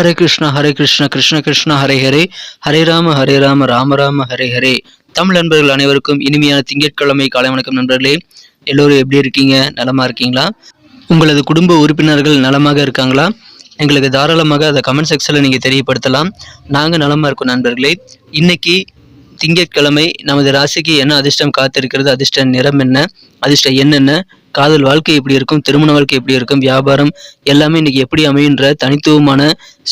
ஹரே கிருஷ்ணா ஹரே கிருஷ்ணா கிருஷ்ண கிருஷ்ணா ஹரே ஹரே ஹரே ராம ஹரே ராம ராம ராம ஹரே ஹரே தமிழ் நண்பர்கள் அனைவருக்கும் இனிமையான திங்கட்கிழமை காலை வணக்கம் நண்பர்களே. எல்லோரும் எப்படி இருக்கீங்க? நலமா இருக்கீங்களா? உங்களது குடும்ப உறுப்பினர்கள் நலமாக இருக்காங்களா? எங்களுக்கு தாராளமாக அதை கமெண்ட் செக்ஷனில் நீங்கள் தெரியப்படுத்தலாம். நாங்கள் நலமாக இருக்கோம் நண்பர்களே. இன்னைக்கு திங்கட்கிழமை நமது ராசிக்கு என்ன அதிர்ஷ்டம் காத்திருக்கிறது? அதிர்ஷ்ட நிறம் என்ன? அதிர்ஷ்ட என்னென்ன காதல் வாழ்க்கை எப்படி இருக்கும் திருமண வாழ்க்கை எப்படி இருக்கும் வியாபாரம் எல்லாமே இன்னைக்கு எப்படி அமையுன்ற தனித்துவமான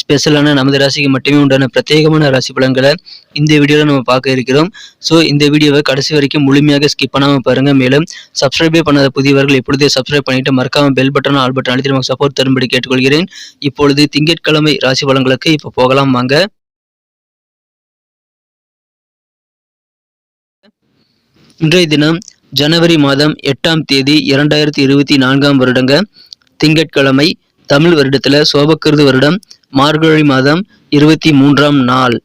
ஸ்பெஷலான நமது ராசிக்கு மட்டுமே உண்டான பிரத்யேகமான ராசி பலன்களை இந்த வீடியோவில் நம்ம பார்க்க இருக்கிறோம். ஸோ இந்த வீடியோவை கடைசி வரைக்கும் முழுமையாக ஸ்கிப் பண்ணாமல் பாருங்கள் மேலும் சப்ஸ்கிரைபே பண்ணாத புதியவர்கள் இப்பொழுதே சப்ஸ்கிரைப் பண்ணிட்டு மறக்காமல் பெல் பட்டன் ஆல் பட்டன் அழுத்தி நமக்கு சப்போர்ட் தரும்படி கேட்டுக்கொள்கிறேன். இப்பொழுது திங்கட்கிழமை ராசி பலன்களுக்கு இப்போ போகலாம். வாங்க. இன்றைய தினம் ஜனவரி மாதம் எட்டாம் தேதி இரண்டாயிரத்தி இருபத்தி நான்காம் வருடங்க திங்கட்கிழமை தமிழ் வருடத்துல சோபக்கிருது வருடம் மார்கழி மாதம் இருபத்தி மூன்றாம் நாள்.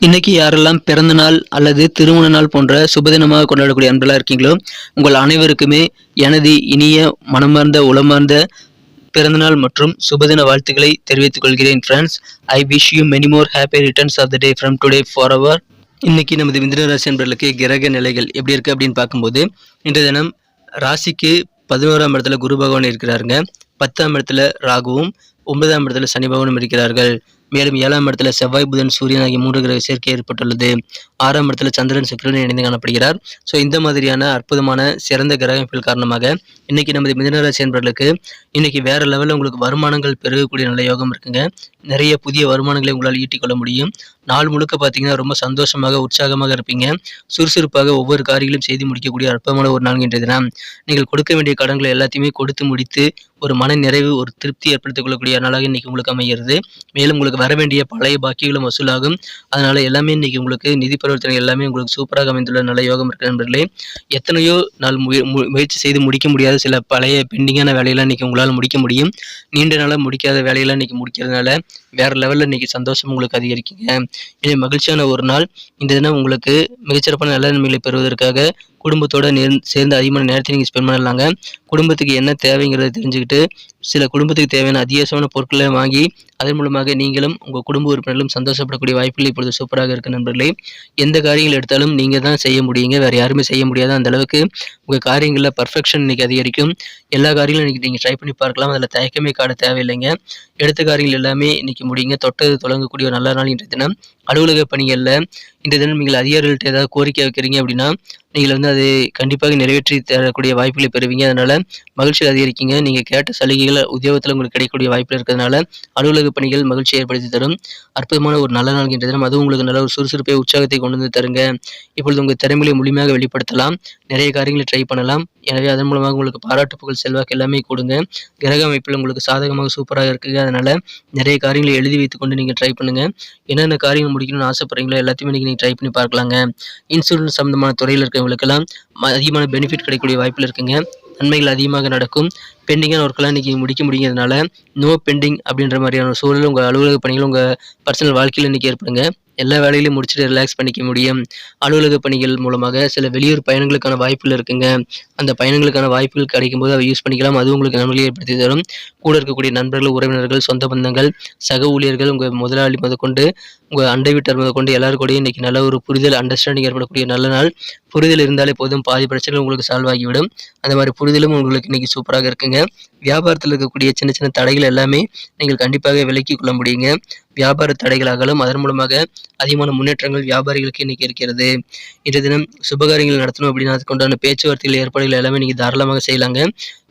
இன்னைக்கு யாரெல்லாம் பிறந்த நாள் அல்லது திருமண நாள் போன்ற சுபதினமாக கொண்டாடக்கூடிய அன்பெல்லாம் இருக்கீங்களோ உங்கள் அனைவருக்குமே எனது இனிய மனமார்ந்த உளமார்ந்த பிறந்தநாள் மற்றும் சுபதின வாழ்த்துக்களை தெரிவித்துக் கொள்கிறேன் friends I wish you many more happy returns of the day from today for அவர் இன்னைக்கு நமது மிதுன ராசி என்பர்களுக்கு கிரக நிலைகள் எப்படி இருக்கு அப்படின்னு பார்க்கும்போது இன்றைய தினம் ராசிக்கு பதினோராம் இடத்துல குரு பகவான் இருக்கிறாருங்க. பத்தாம் இடத்துல ராகுவும் ஒன்பதாம் இடத்துல சனி பகவானும் இருக்கிறார்கள். மேலும் ஏழாம் இடத்துல செவ்வாய் புதன் சூரியன் ஆகிய மூன்று கிரக சேர்க்கை ஏற்பட்டுள்ளது. ஆறாம் இடத்துல சந்திரன் சுக்கிரன் இணைந்து காணப்படுகிறார். ஸோ இந்த மாதிரியான அற்புதமான சிறந்த கிரகங்கள் காரணமாக இன்னைக்கு நமது மிதனராசி என்பவர்களுக்கு இன்னைக்கு வேற லெவலில் உங்களுக்கு வருமானங்கள் பெருகக்கூடிய நல்ல யோகம் இருக்குங்க. நிறைய புதிய வருமானங்களை உங்களால் ஈட்டிக்கொள்ள முடியும். நாள் முழுக்க பார்த்தீங்கன்னா ரொம்ப சந்தோஷமாக உற்சாகமாக இருப்பீங்க. சுறுசுறுப்பாக ஒவ்வொரு காரியங்களும் செய்து முடிக்கக்கூடிய அற்புதமான ஒரு நாள் இன்றைய தினம். நீங்கள் கொடுக்க வேண்டிய கடன்களை எல்லாத்தையுமே கொடுத்து முடித்து ஒரு மன நிறைவு ஒரு திருப்தி ஏற்படுத்திக் கொள்ளக்கூடிய நாளாக இன்னைக்கு உங்களுக்கு அமைகிறது. மேலும் உங்களுக்கு வர வேண்டிய பழைய பாக்கிகளும் வசூலாகும். அதனால எல்லாமே இன்னைக்கு உங்களுக்கு நிதி பரிவர்த்தனை எல்லாமே உங்களுக்கு சூப்பராக அமைந்துள்ள நல்ல யோகம் இருக்கு நண்பர்களே. எத்தனையோ நாள் மு- முயற்சி செய்து முடிக்க முடியாத சில பழைய பெண்டிங்கான வேலையெல்லாம் இன்னைக்கு உங்களால் முடிக்க முடியும். நீண்ட நாளாக முடிக்காத வேலையெல்லாம் இன்னைக்கு முடிக்கிறதுனால வேற லெவலில் இன்னைக்கு சந்தோஷம் உங்களுக்கு அதிகரிக்குங்க. இது மகிழ்ச்சியான ஒரு நாள். இந்த தினம் உங்களுக்கு மிகச்சிறப்பான நல்ல நன்மைகளை பெறுவதற்காக குடும்பத்தோட நேர் சேர்ந்து அதிகமான நேரத்தை நீங்கள் ஸ்பெண்ட் பண்ணலாங்க. குடும்பத்துக்கு என்ன தேவைங்கிறத தெரிஞ்சுக்கிட்டு சில குடும்பத்துக்கு தேவையான அத்தியாவசியமான பொருட்களை வாங்கி அதன் மூலமாக நீங்களும் உங்கள் குடும்ப உறுப்பினர்களும் சந்தோஷப்படக்கூடிய வாய்ப்புகள் இப்பொழுது சூப்பராக இருக்கு நண்பர்களே. எந்த காரியங்கள் எடுத்தாலும் நீங்கள் தான் செய்ய முடியுங்க. வேறு யாருமே செய்ய முடியாது. அந்த அளவுக்கு உங்கள் காரியங்களில் பர்ஃபெக்ஷன் இன்னைக்கு அதிகரிக்கும். எல்லா காரியங்களும் இன்றைக்கி நீங்கள் ட்ரை பண்ணி பார்க்கலாம். அதில் தயக்கமே காட தேவையில்லைங்க. எடுத்த காரியங்கள் எல்லாமே இன்றைக்கி முடியுங்க. தொட்டது தொடங்கக்கூடிய ஒரு நல்ல நாள் இன்றைய தினம். அலுவலக பணிகளில் இன்றைய தினம் நீங்கள் அதிகாரிகள்ட்ட ஏதாவது கோரிக்கை வைக்கிறீங்க அப்படின்னா நீங்கள் வந்து அதை கண்டிப்பாக நிறைவேற்றி தரக்கூடிய வாய்ப்புகளை பெறுவீங்க. அதனால் மகிழ்ச்சி அதிகரிக்கீங்க நீங்கள் கேட்ட சலுகைகள் உத்தியோகத்தில் உங்களுக்கு கிடைக்கக்கூடிய வாய்ப்பு இருக்கிறதுனால அலுவலக பணிகள் மகிழ்ச்சி ஏற்படுத்தி தரும். அற்புதமான ஒரு நல்ல நாள் தினம் அதுவும் உங்களுக்கு நல்ல ஒரு சுறுசுறுப்பை உற்சாகத்தை கொண்டு வந்து தருங்க. இப்பொழுது உங்கள் திறமையை முழுமையாக வெளிப்படுத்தலாம். நிறைய காரியங்களை ட்ரை பண்ணலாம். எனவே அதன் மூலமாக உங்களுக்கு பாராட்டு புகழ் செல்வாக்கு எல்லாமே கொடுங்க. கிரக அமைப்பில் உங்களுக்கு சாதகமாக சூப்பராக இருக்குது அதனால் நிறைய காரியங்களை எழுதி வைத்துக்கொண்டு நீங்கள் ட்ரை பண்ணுங்க. என்னென்ன காரியங்கள் முடிக்கணும்னு ஆசைப்படுறீங்களோ எல்லாத்தையுமே நீங்கள் ட்ரை பண்ணி பார்க்கலாங்க. இன்சூரன்ஸ் சம்மந்தமான துறையில் இருக்கிறவங்களுக்கெல்லாம் அதிகமான பெனிஃபிட் கிடைக்கக்கூடிய வாய்ப்பில் இருக்குங்க. நன்மைகள் அதிகமாக நடக்கும். பெண்டிங்கான ஒர்க்கெல்லாம் இன்றைக்கி முடிக்க முடியுங்கிறதுனால நோ பெண்டிங் அப்படின்ற மாதிரியான சூழல் உங்கள் அலுவலக பணிகள் உங்கள் பர்சனல் வாழ்க்கையில் இன்றைக்கி ஏற்படுங்க. எல்லா வேலைகளையும் முடிச்சுட்டு ரிலாக்ஸ் பண்ணிக்க முடியும். அலுவலக பணிகள் மூலமாக சில வெளியூர் பயணங்களுக்கான வாய்ப்புகள் இருக்குங்க. அந்த பயணங்களுக்கான வாய்ப்புகள் கிடைக்கும் போது அதை யூஸ் பண்ணிக்கலாம். அது உங்களுக்கு நன்மைகளை ஏற்படுத்தி தரும். கூட இருக்கக்கூடிய நண்பர்கள் உறவினர்கள் சொந்த பந்தங்கள் சக ஊழியர்கள் உங்கள் முதலாளி முதற்கொண்டு உங்கள் அண்டை வீட்டார் முதற்கொண்டு எல்லாரும் கூட இன்னைக்கு நல்ல ஒரு புரிதல் அண்டர்ஸ்டாண்டிங் ஏற்படக்கூடிய நல்ல நாள். புரிதல் இருந்தாலே போதும். பாதி பிரச்சனைகள் உங்களுக்கு சால்வ் ஆகிவிடும். அந்த மாதிரி புரிதலும் உங்களுக்கு இன்றைக்கி சூப்பராக இருக்குங்க. வியாபாரத்தில் இருக்கக்கூடிய சின்ன சின்ன தடைகள் எல்லாமே நீங்கள் கண்டிப்பாக விலக்கி கொள்ள முடியுங்க. வியாபார தடைகளாகலும் அதன் மூலமாக அதிகமான முன்னேற்றங்கள் வியாபாரிகளுக்கு இன்னைக்கு இருக்கிறது. இன்றைய தினம் சுபகாரியங்கள் நடத்தணும் அப்படின்னா அதுக்குண்டான பேச்சுவார்த்தைகள் ஏற்பாடுகள் எல்லாமே நீங்கள் தாராளமாக செய்யலாங்க.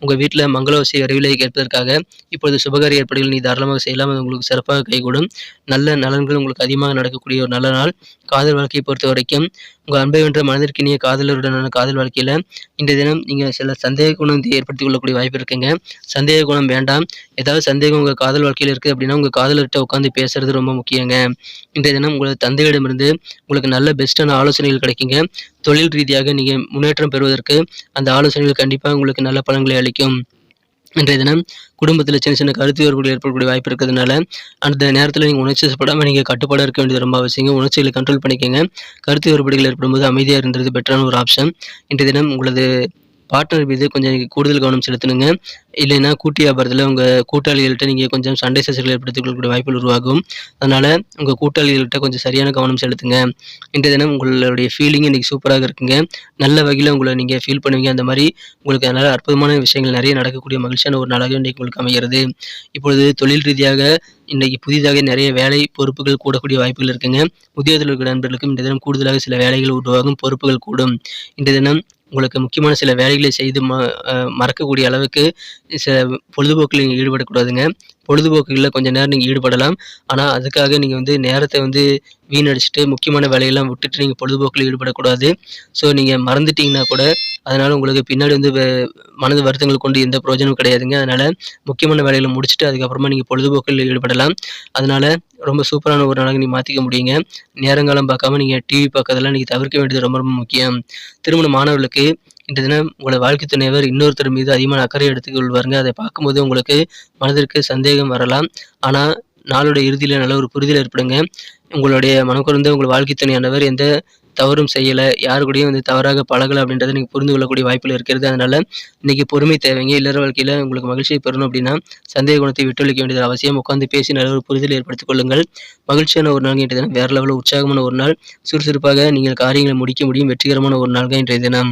உங்கள் வீட்டில் மங்களோசை விரைவில் கேட்பதற்காக இப்பொழுது சுபகாரிய ஏற்பாடுகள் நீங்கள் தாராளமாக செய்யலாம். அது உங்களுக்கு சிறப்பாக கைகூடும். நல்ல நலன்கள் உங்களுக்கு அதிகமாக நடக்கக்கூடிய ஒரு நல்ல நாள். காதல் வாழ்க்கையை பொறுத்த வரைக்கும் உங்கள் அன்பை வென்ற மனதிற்கினிய காதலருடனான காதல் வாழ்க்கையில் இன்றைய தினம் நீங்கள் சில சந்தேக குணம் ஏற்படுத்திக் கொள்ளக்கூடிய வாய்ப்பு இருக்குங்க. சந்தேக குணம் வேண்டாம். ஏதாவது சந்தேகம் உங்கள் காதல் வாழ்க்கையில் இருக்குது அப்படின்னா உங்கள் காதலர்கிட்ட உட்காந்து பேசுறது ரொம்ப முக்கியங்க. இன்றைய தினம் உங்களது தந்தையிடமிருந்து உங்களுக்கு நல்ல பெஸ்ட்டான ஆலோசனைகள் கிடைக்குங்க. தொழில் ரீதியாக நீங்கள் முன்னேற்றம் பெறுவதற்கு அந்த ஆலோசனைகள் கண்டிப்பாக உங்களுக்கு நல்ல பலன்களை அளிக்கும். இன்றைய தினம் குடும்பத்தில் சின்ன சின்ன கருத்து வேறுபாடு ஏற்படக்கூடிய வாய்ப்பு இருக்கிறதுனால அந்த நேரத்தில் நீங்கள் உணர்ச்சி வசப்படாமல் நீங்கள் கட்டுப்பாடாக இருக்க வேண்டியது ரொம்ப அவசியங்க. உணர்ச்சிகளை கண்ட்ரோல் பண்ணிக்கோங்க. கருத்து வேறுபாடுகள் ஏற்படும்போது அமைதியாக இருந்தது பெட்டரான ஒரு ஆப்ஷன் இன்றைய தினம் உங்களது பார்ட்னர் மீது கொஞ்சம் கூடுதல் கவனம் செலுத்தணுங்க. இல்லைன்னா கூட்டு வியாபாரத்தில் உங்கள் கூட்டாளிகள்கிட்ட நீங்கள் கொஞ்சம் சண்டை சச்சரவுகள் ஏற்படுத்திக் கொள்ளக்கூடிய வாய்ப்புகள் உருவாகும். அதனால் உங்கள் கூட்டாளிகள்கிட்ட கொஞ்சம் சரியான கவனம் செலுத்துங்க. இன்றைய தினம் உங்களுடைய ஃபீலிங் இன்றைக்கி சூப்பராக இருக்குங்க. நல்ல வகையில் உங்களை நீங்கள் ஃபீல் பண்ணுவீங்க. அந்த மாதிரி உங்களுக்கு அதனால் அற்புதமான விஷயங்கள் நிறைய நடக்கக்கூடிய மகிழ்ச்சியான ஒரு நாளாக இன்றைக்கு உங்களுக்கு அமைகிறது. இப்பொழுது தொழில் ரீதியாக இன்றைக்கு புதிதாக நிறைய வேலை பொறுப்புகள் கூடக்கூடிய வாய்ப்புகள் இருக்குங்க. புதிய தொழில் நண்பர்களுக்கும் இந்த தினம் கூடுதலாக சில வேலைகள் உருவாகும். பொறுப்புகள் கூடும். இன்றைய தினம் உங்களுக்கு முக்கியமான சில வேலைகளை செய்து ம மறக்கக்கூடிய அளவுக்கு சில பொழுதுபோக்கில் நீங்கள் ஈடுபடக்கூடாதுங்க. பொழுதுபோக்குகளில் கொஞ்சம் நேரம் நீங்கள் ஈடுபடலாம். ஆனால் அதுக்காக நீங்கள் வந்து நேரத்தை வந்து வீணடிச்சுட்டு முக்கியமான வேலையெல்லாம் விட்டுட்டு நீங்கள் பொழுதுபோக்கில் ஈடுபடக்கூடாது. ஸோ நீங்கள் மறந்துட்டீங்கன்னா கூட அதனால் உங்களுக்கு பின்னாடி வந்து மனது வருத்தங்கள் கொண்டு எந்த பிரயோஜனமும் கிடையாதுங்க. அதனால் முக்கியமான வேலைகளை முடிச்சுட்டு அதுக்கப்புறமா நீங்கள் பொழுதுபோக்கில் ஈடுபடலாம். அதனால் ரொம்ப சூப்பரான ஒரு நாளாக நீங்கள் மாற்றிக்க முடியுங்க. நேரங்காலம் பார்க்காம நீங்கள் டிவி பார்க்கறதெல்லாம் நீங்கள் தவிர்க்க வேண்டியது ரொம்ப ரொம்ப முக்கியம். திருமண மாணவர்களுக்கு இன்றைய தினம் உங்களோட வாழ்க்கை துணைவர் இன்னொருத்தர் மீது அதிகமான அக்கறை எடுத்துக்கொள்வாருங்க அதை பார்க்கும்போது உங்களுக்கு மனதிற்கு சந்தேகம் வரலாம். ஆனால் நாளுடைய இறுதியில் நல்ல ஒரு புரிதல் ஏற்படுங்க. உங்களுடைய மனக்குறந்த உங்கள் வாழ்க்கை துணையானவர் எந்த தவறும் செய்யலை. யாரு கூடயும் வந்து தவறாக பழகலை அப்படின்றத நீங்கள் புரிந்து கொள்ளக்கூடிய வாய்ப்புகள் இருக்கிறது. அதனால் இன்னைக்கு பொறுமை தேவைங்க. இல்லற வாழ்க்கையில் உங்களுக்கு மகிழ்ச்சியை பெறணும் அப்படின்னா சந்தேக குணத்தை விட்டொழிக்க வேண்டியது அவசியம். உட்காந்து பேசி நல்ல ஒரு புரிதல் ஏற்படுத்திக் கொள்ளுங்கள். மகிழ்ச்சியான ஒரு நாள் இன்றைய தினம். வேறு லெவலில் உற்சாகமான ஒரு நாள். சுறுசுறுப்பாக நீங்கள் காரியங்களை முடிக்க முடியும். வெற்றிகரமான ஒரு நாள்கள் இன்றைய தினம்.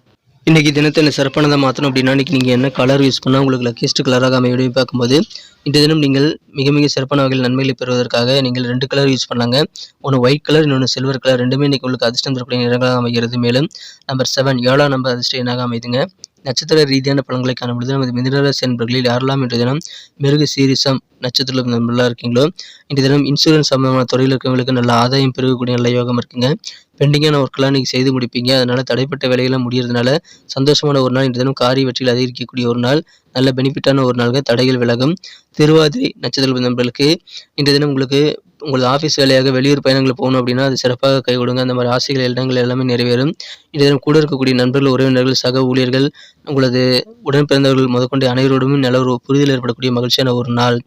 இன்றைக்கி தினத்தை என்ன சிறப்பானதாக மாற்றணும் அப்படின்னா இன்றைக்கி நீங்கள் என்ன கலர் யூஸ் பண்ணால் உங்களுக்கு லக்கியஸ்ட் கலராக அமையுடைய பார்க்கும்போது இந்த தினம் நீங்கள் மிக மிக சிறப்பான வகையில் நன்மைகளை பெறுவதற்காக நீங்கள் ரெண்டு கலர் யூஸ் பண்ணாங்க ஒன்று ஒயிட் கலர் இன்னொன்று சில்வர் கலர் ரெண்டுமே இன்னைக்கு உங்களுக்கு அதிர்ஷ்டம் தரக்கூடிய நிறங்களாக அமைகிறது. மேலும் நம்பர் செவன் ஏழாம் நம்பர் அதிர்ஷ்ட என்னாக அமைதுங்க. நட்சத்திர ரீதியான பலன்களை காணும்பொழுது நமது மிதனராசி என்பர்களில் யாரெல்லாம் இன்றைய தினம் மிருக சீரிசம் நட்சத்திர நண்பர்களாக இருக்கீங்களோ இன்றைய தினம் இன்சூரன்ஸ் சம்பந்தமான துறையில் இருக்கவங்களுக்கு நல்ல ஆதாயம் பெருகக்கூடிய நல்ல யோகம் இருக்குங்க. பெண்டிங்கான ஒர்க்கெல்லாம் நீங்கள் செய்து முடிப்பீங்க. அதனால் தடைப்பட்ட வேலைகள்லாம் முடியறதுனால சந்தோஷமான ஒரு நாள் இன்றைய தினம் காரிய வெற்றியில் அதிகரிக்கக்கூடிய ஒரு நாள். நல்ல பெனிஃபிட்டான ஒரு நாள்கள் தடைகள் விலகும். திருவாதிரை நட்சத்திர நண்பர்களுக்கு இன்றைய தினம் உங்களுக்கு உங்களது ஆஃபீஸ் வேலையாக வெளியூர் பயணங்கள் போகணும் அப்படின்னா அது சிறப்பாக கை கொடுங்க. அந்த மாதிரி ஆசைகள் எண்ணங்கள் எல்லாமே நிறைவேறும். இதன் கூட இருக்கக்கூடிய நண்பர்கள் உறவினர்கள் சக ஊழியர்கள் உங்களது உடன் பிறந்தவர்கள் முதற்கொண்டு அனைவரோடும் நல்ல ஒரு புரிதல் ஏற்படக்கூடிய மகிழ்ச்சியான ஒரு நாள்.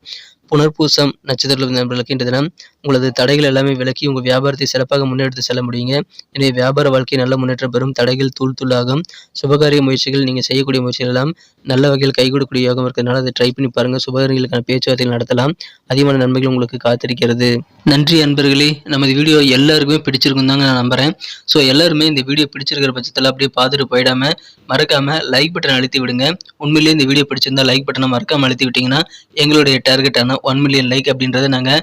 புனர்பூசம் நட்சத்திர நண்பர்களுக்கு இன்றைய தினம் உங்களது தடைகள் எல்லாமே விலக்கி உங்கள் வியாபாரத்தை சிறப்பாக முன்னெடுத்து செல்ல முடியுங்க. எனவே வியாபார வாழ்க்கை நல்ல முன்னேற்றம் பெறும். தடைகள் தூள் தூளாகும். சுபகாரிய முயற்சிகள் நீங்கள் செய்யக்கூடிய முயற்சிகள் எல்லாம் நல்ல வகையில் கைகூடக்கூடிய யோகம் இருக்கிறதுனால அதை ட்ரை பண்ணி பாருங்கள் சுபகாரியங்களுக்கான பேச்சுவார்த்தைகள் நடத்தலாம். அதிகமான நன்மைகள் உங்களுக்கு காத்திருக்கிறது. நன்றி அன்பர்களே. நமது வீடியோ எல்லாருக்குமே பிடிச்சிருக்கும் தாங்க நான் நம்புகிறேன் ஸோ எல்லாருமே இந்த வீடியோ பிடிச்சிருக்கிற பட்சத்தில் அப்படியே பார்த்துட்டு போயிடாம மறக்காம லைக் பட்டன் அழுத்தி விடுங்க. உண்மையிலேயே இந்த வீடியோ பிடிச்சிருந்தா லைக் பட்டனை மறக்காம அழுத்தி விட்டீங்கன்னா எங்களுடைய டார்கெட்டான ஒன் மில்லியன் லைக் அப்படின்றத நாங்கள்